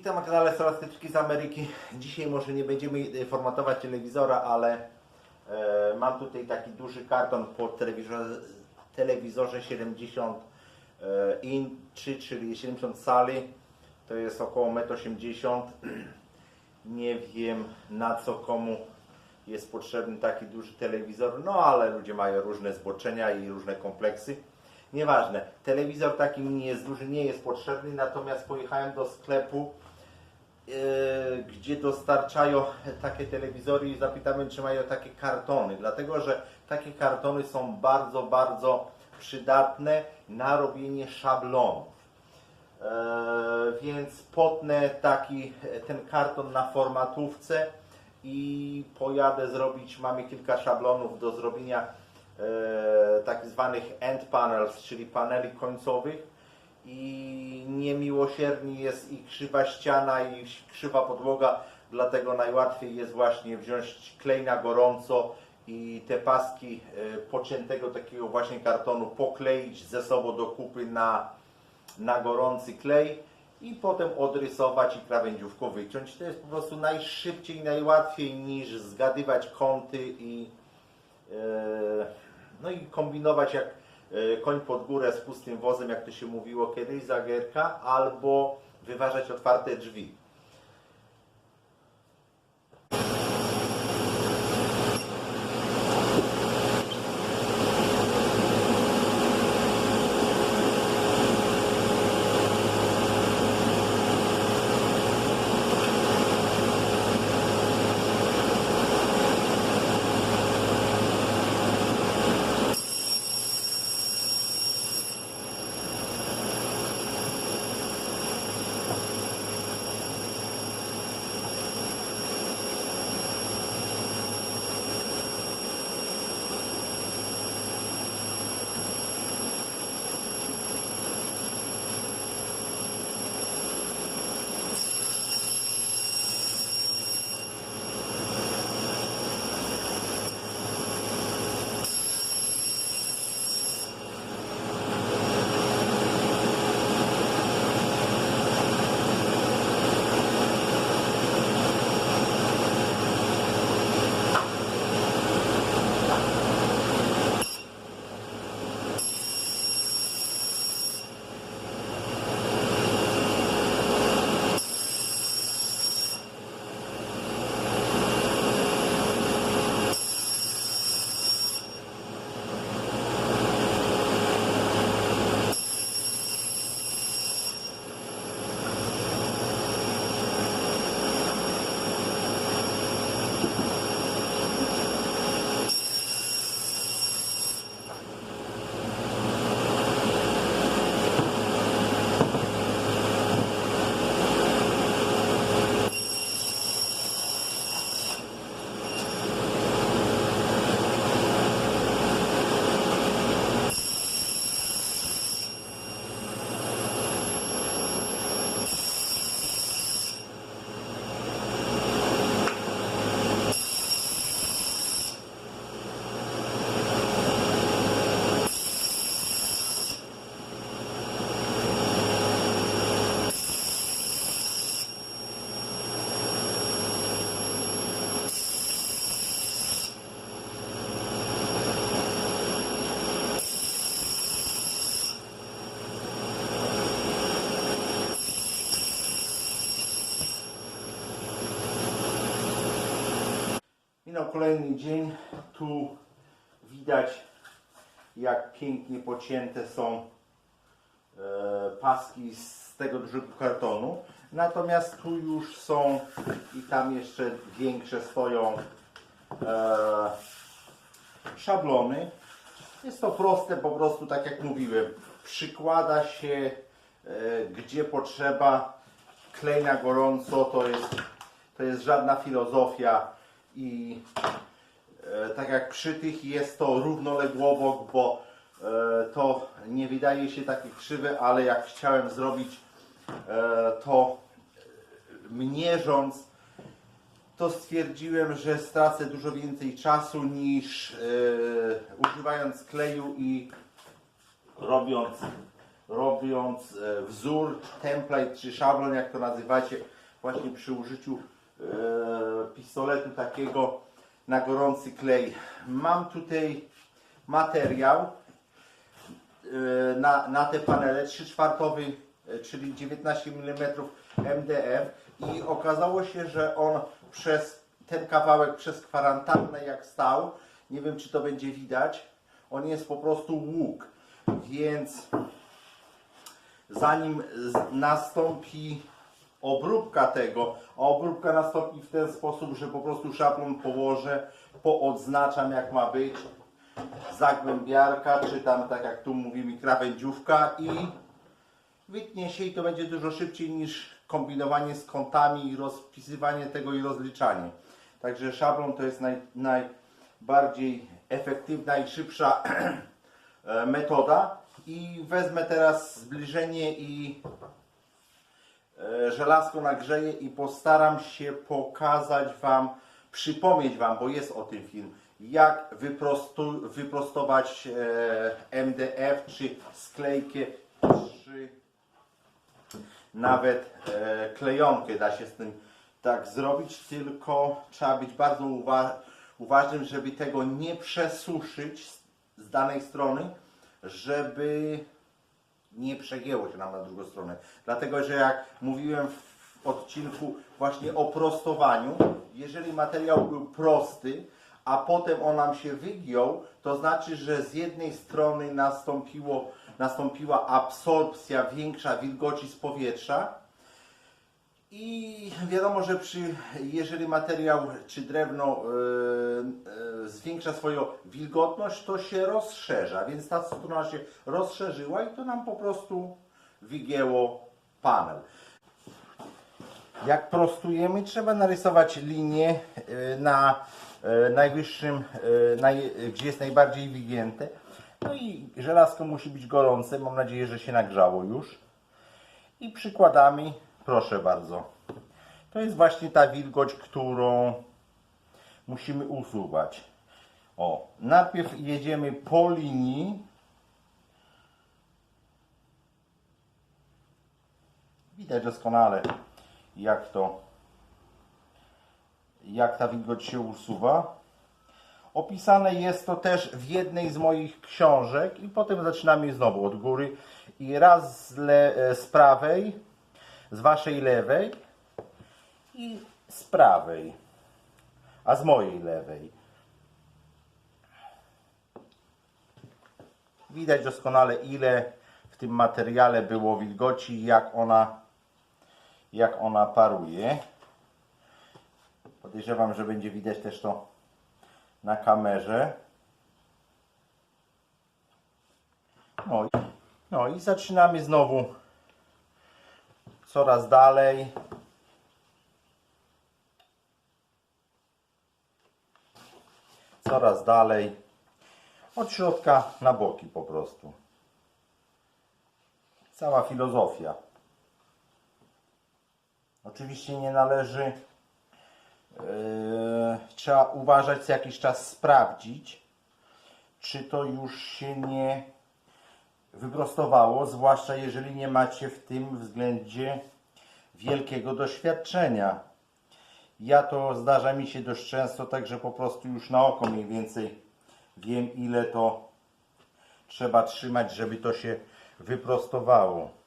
Witam na kanale Solastyczki z Ameryki. Dzisiaj może nie będziemy e, formatować telewizora, ale e, mam tutaj taki duży karton po telewizorze, telewizorze 70 e, inczy, czyli 70 cali. To jest około 1,80 m. Nie wiem na co komu jest potrzebny taki duży telewizor, no ale ludzie mają różne zboczenia i różne kompleksy. Nieważne, telewizor taki mi jest duży, nie jest potrzebny, natomiast pojechałem do sklepu, gdzie dostarczają takie telewizory i zapytałem, czy mają takie kartony, dlatego że takie kartony są bardzo, bardzo przydatne na robienie szablonów. E, więc potnę taki ten karton na formatówce i pojadę zrobić, mamy kilka szablonów do zrobienia e, tak zwanych end panels, czyli paneli końcowych i niemiłosiernie jest i krzywa ściana i krzywa podłoga, dlatego najłatwiej jest właśnie wziąć klej na gorąco i te paski e, pociętego takiego właśnie kartonu pokleić ze sobą do kupy na na gorący klej i potem odrysować i krawędziówką wyciąć. To jest po prostu najszybciej najłatwiej niż zgadywać kąty i e, no i kombinować jak koń pod górę z pustym wozem, jak to się mówiło kiedyś, zagerka, albo wyważać otwarte drzwi. Minął kolejny dzień. Tu widać, jak pięknie pocięte są e, paski z tego dużego kartonu. Natomiast tu już są i tam jeszcze większe stoją e, szablony. Jest to proste, po prostu tak jak mówiłem. Przykłada się e, gdzie potrzeba. Klej na gorąco to jest, to jest żadna filozofia i e, tak jak przy tych jest to równoległowo, bo e, to nie wydaje się takie krzywe, ale jak chciałem zrobić e, to mierząc, to stwierdziłem, że stracę dużo więcej czasu niż e, używając kleju i robiąc, robiąc e, wzór, template czy szablon, jak to nazywacie, właśnie przy użyciu pistoletu takiego na gorący klej. Mam tutaj materiał e, na, na te panele 3 czwartowy, e, czyli 19 mm MDF i okazało się, że on przez ten kawałek, przez kwarantannę jak stał, nie wiem czy to będzie widać, on jest po prostu łuk, więc zanim nastąpi obróbka tego, a obróbka nastąpi w ten sposób, że po prostu szablon położę, poodznaczam jak ma być, zagłębiarka, czy tam tak jak tu mówimy krawędziówka i wytnie się i to będzie dużo szybciej niż kombinowanie z kątami i rozpisywanie tego i rozliczanie. Także szablon to jest naj, najbardziej efektywna i szybsza e, metoda. I wezmę teraz zbliżenie i żelazko nagrzeję i postaram się pokazać Wam, przypomnieć Wam, bo jest o tym film, jak wyprostować e, MDF, czy sklejkę, czy nawet e, klejonkę da się z tym tak zrobić, tylko trzeba być bardzo uwa uważnym, żeby tego nie przesuszyć z danej strony, żeby nie przegięło się nam na drugą stronę. Dlatego, że jak mówiłem w odcinku właśnie o prostowaniu, jeżeli materiał był prosty, a potem on nam się wygiął, to znaczy, że z jednej strony nastąpiło, nastąpiła absorpcja większa wilgoci z powietrza, i wiadomo, że przy, jeżeli materiał czy drewno e, e, zwiększa swoją wilgotność, to się rozszerza, więc ta strona się rozszerzyła i to nam po prostu wygięło panel. Jak prostujemy, trzeba narysować linię e, na najwyższym, naj, gdzie jest najbardziej wygięte. No i żelazko musi być gorące, mam nadzieję, że się nagrzało już i przykładami, proszę bardzo. To jest właśnie ta wilgoć, którą musimy usuwać. O, najpierw jedziemy po linii. Widać doskonale, jak to, jak ta wilgoć się usuwa. Opisane jest to też w jednej z moich książek i potem zaczynamy znowu od góry i raz z, le, e, z prawej, z waszej lewej i z prawej, a z mojej lewej. Widać doskonale ile w tym materiale było wilgoci jak ona, jak ona paruje. Podejrzewam, że będzie widać też to na kamerze. No, no i zaczynamy znowu coraz dalej. Coraz dalej. Od środka na boki po prostu. Cała filozofia. Oczywiście nie należy Yy, trzeba uważać, co jakiś czas sprawdzić, czy to już się nie wyprostowało, zwłaszcza jeżeli nie macie w tym względzie wielkiego doświadczenia. Ja to zdarza mi się dość często, także po prostu już na oko mniej więcej wiem, ile to trzeba trzymać, żeby to się wyprostowało.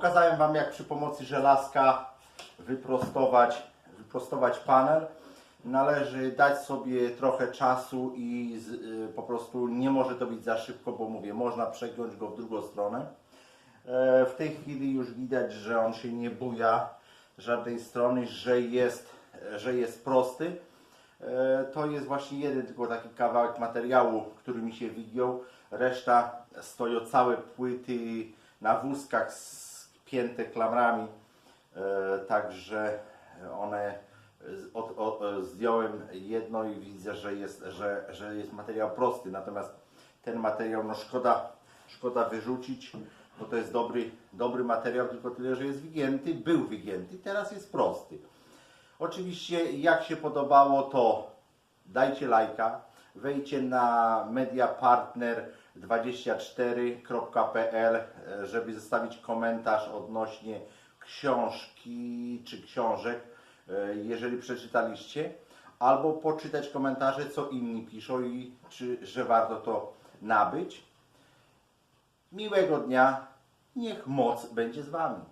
Pokazałem Wam, jak przy pomocy żelazka wyprostować, wyprostować panel. Należy dać sobie trochę czasu i z, y, po prostu nie może to być za szybko, bo mówię, można przegiąć go w drugą stronę. E, W tej chwili już widać, że on się nie buja z żadnej strony, że jest, że jest prosty. E, To jest właśnie jeden tylko taki kawałek materiału, który mi się wygiął. Reszta stoją całe płyty na wózkach spięte klamrami. E, Także one od, o, e, zdjąłem jedno i widzę, że jest, że, że jest materiał prosty, natomiast ten materiał no szkoda, szkoda wyrzucić, bo to jest dobry, dobry materiał, tylko tyle, że jest wygięty, był wygięty, teraz jest prosty. Oczywiście jak się podobało to dajcie lajka, wejdźcie na mediapartner24.pl, e, żeby zostawić komentarz odnośnie książki czy książek, e, jeżeli przeczytaliście, albo poczytać komentarze, co inni piszą i czy, że warto to nabyć. Miłego dnia, niech moc będzie z Wami.